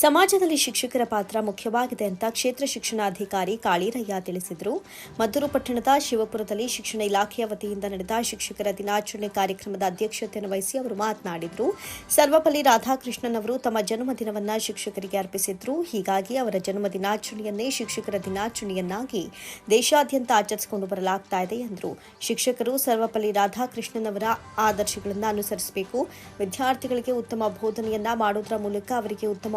ಸಮಾಜದಲ್ಲಿ ಶಿಕ್ಷಕರ ಪಾತ್ರ ಮುಖ್ಯವಾಗಿದೆ ಅಂತ ಕ್ಷೇತ್ರ ಶಿಕ್ಷಣಾಧಿಕಾರಿ ಕಾಳಿರಯ್ಯ ತಿಳಿಸಿದರು. ಮದ್ದೂರು ಪಟ್ಟಣದ ಶಿವಪುರದಲ್ಲಿ ಶಿಕ್ಷಣ ಇಲಾಖೆಯ ವತಿಯಿಂದ ನಡೆದ ಶಿಕ್ಷಕರ ದಿನಾಚರಣೆ ಕಾರ್ಯಕ್ರಮದ ಅಧ್ಯಕ್ಷತೆಯನ್ನು ವಹಿಸಿ ಅವರು ಮಾತನಾಡಿದರು. ಸರ್ವಪಲ್ಲಿ ರಾಧಾಕೃಷ್ಣನ್ ಅವರು ತಮ್ಮ ಜನ್ಮದಿನವನ್ನ ಶಿಕ್ಷಕರಿಗೆ ಅರ್ಪಿಸಿದ್ರು. ಹೀಗಾಗಿ ಅವರ ಜನ್ಮ ದಿನಾಚರಣೆಯನ್ನೇ ಶಿಕ್ಷಕರ ದಿನಾಚರಣೆಯನ್ನಾಗಿ ದೇಶಾದ್ಯಂತ ಆಚರಿಸಿಕೊಂಡು ಬರಲಾಗ್ತಾ ಇದೆ ಎಂದರು. ಶಿಕ್ಷಕರು ಸರ್ವಪಲ್ಲಿ ರಾಧಾಕೃಷ್ಣನ್ ಅವರ ಆದರ್ಶಗಳನ್ನು ಅನುಸರಿಸಬೇಕು. ವಿದ್ಯಾರ್ಥಿಗಳಿಗೆ ಉತ್ತಮ ಬೋಧನೆಯನ್ನ ಮಾಡುವುದರ ಮೂಲಕ ಅವರಿಗೆ ಉತ್ತಮ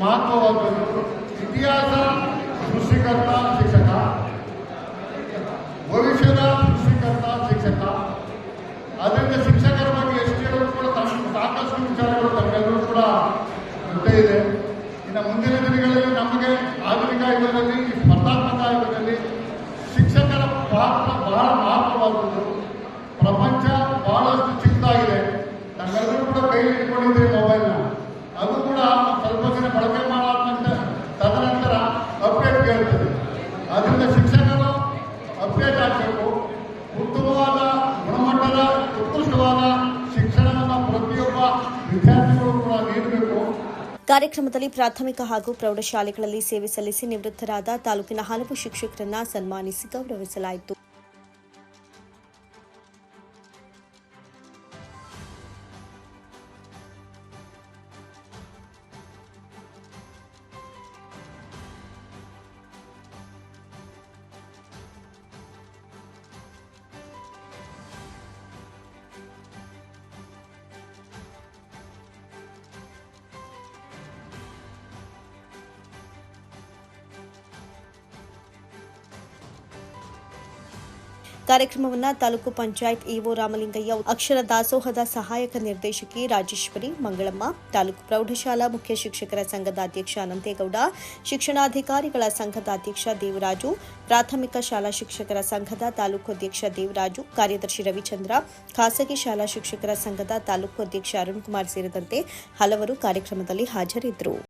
ಮಹತ್ವವಾದದ್ದು ಇತಿಹಾಸ ಸೃಷ್ಟಿಕರ್ತ ಶಿಕ್ಷಕ ಭವಿಷ್ಯದ ಸೃಷ್ಟಿಕರ್ತ ಶಿಕ್ಷಕ ಅದರಿಂದ ಶಿಕ್ಷಕರ ದಿನ ಬಳಕೆ ಮಾಡಾದ್ಮೇಲೆ ತದನಂತರ ಅಪ್ಡೇಟ್ ಕೇಳ್ತದೆ. ಅದರಿಂದ ಶಿಕ್ಷಕರು ಅಪ್ಡೇಟ್ ಆಗಬೇಕು ಉತ್ತಮವಾದ ಗುಣಮಟ್ಟದ ಉತ್ಕೃಷ್ಟವಾದ ಶಿಕ್ಷಣವನ್ನು ಪ್ರತಿಯೊಬ್ಬ ವಿದ್ಯಾರ್ಥಿಗಳು ಕೂಡ ನೀಡಬೇಕು. ಕಾರ್ಯಕ್ರಮದಲ್ಲಿ ಪ್ರಾಥಮಿಕ ಹಾಗೂ ಪ್ರೌಢಶಾಲೆಗಳಲ್ಲಿ ಸೇವೆ ಸಲ್ಲಿಸಿ ನಿವೃತ್ತರಾದ ತಾಲೂಕಿನ ಹಲವು ಶಿಕ್ಷಕರನ್ನ ಸನ್ಮಾನಿಸಿ ಗೌರವಿಸಲಾಯಿತು. ಕಾರ್ಯಕ್ರಮವನ್ನು ತಾಲೂಕು ಪಂಚಾಯತ್ ಇಒ ರಾಮಲಿಂಗಯ್ಯ, ಅಕ್ಷರ ದಾಸೋಹದ ಸಹಾಯಕ ನಿರ್ದೇಶಕಿ ರಾಜೇಶ್ವರಿ ಮಂಗಳಮ್ಮ, ತಾಲೂಕು ಪ್ರೌಢಶಾಲಾ ಮುಖ್ಯ ಶಿಕ್ಷಕರ ಸಂಘದ ಅಧ್ಯಕ್ಷ ಅನಂತೇಗೌಡ, ಶಿಕ್ಷಣಾಧಿಕಾರಿಗಳ ಸಂಘದ ಅಧ್ಯಕ್ಷ ದೇವರಾಜು, ಪ್ರಾಥಮಿಕ ಶಾಲಾ ಶಿಕ್ಷಕರ ಸಂಘದ ತಾಲೂಕು ಅಧ್ಯಕ್ಷ ದೇವರಾಜು, ಕಾರ್ಯದರ್ಶಿ ರವಿಚಂದ್ರ, ಖಾಸಗಿ ಶಾಲಾ ಶಿಕ್ಷಕರ ಸಂಘದ ತಾಲೂಕು ಅಧ್ಯಕ್ಷ ಅರುಣ್ ಕುಮಾರ್ ಸೇರಿದಂತೆ ಹಲವರು ಕಾರ್ಯಕ್ರಮದಲ್ಲಿ ಹಾಜರಿದ್ದರು.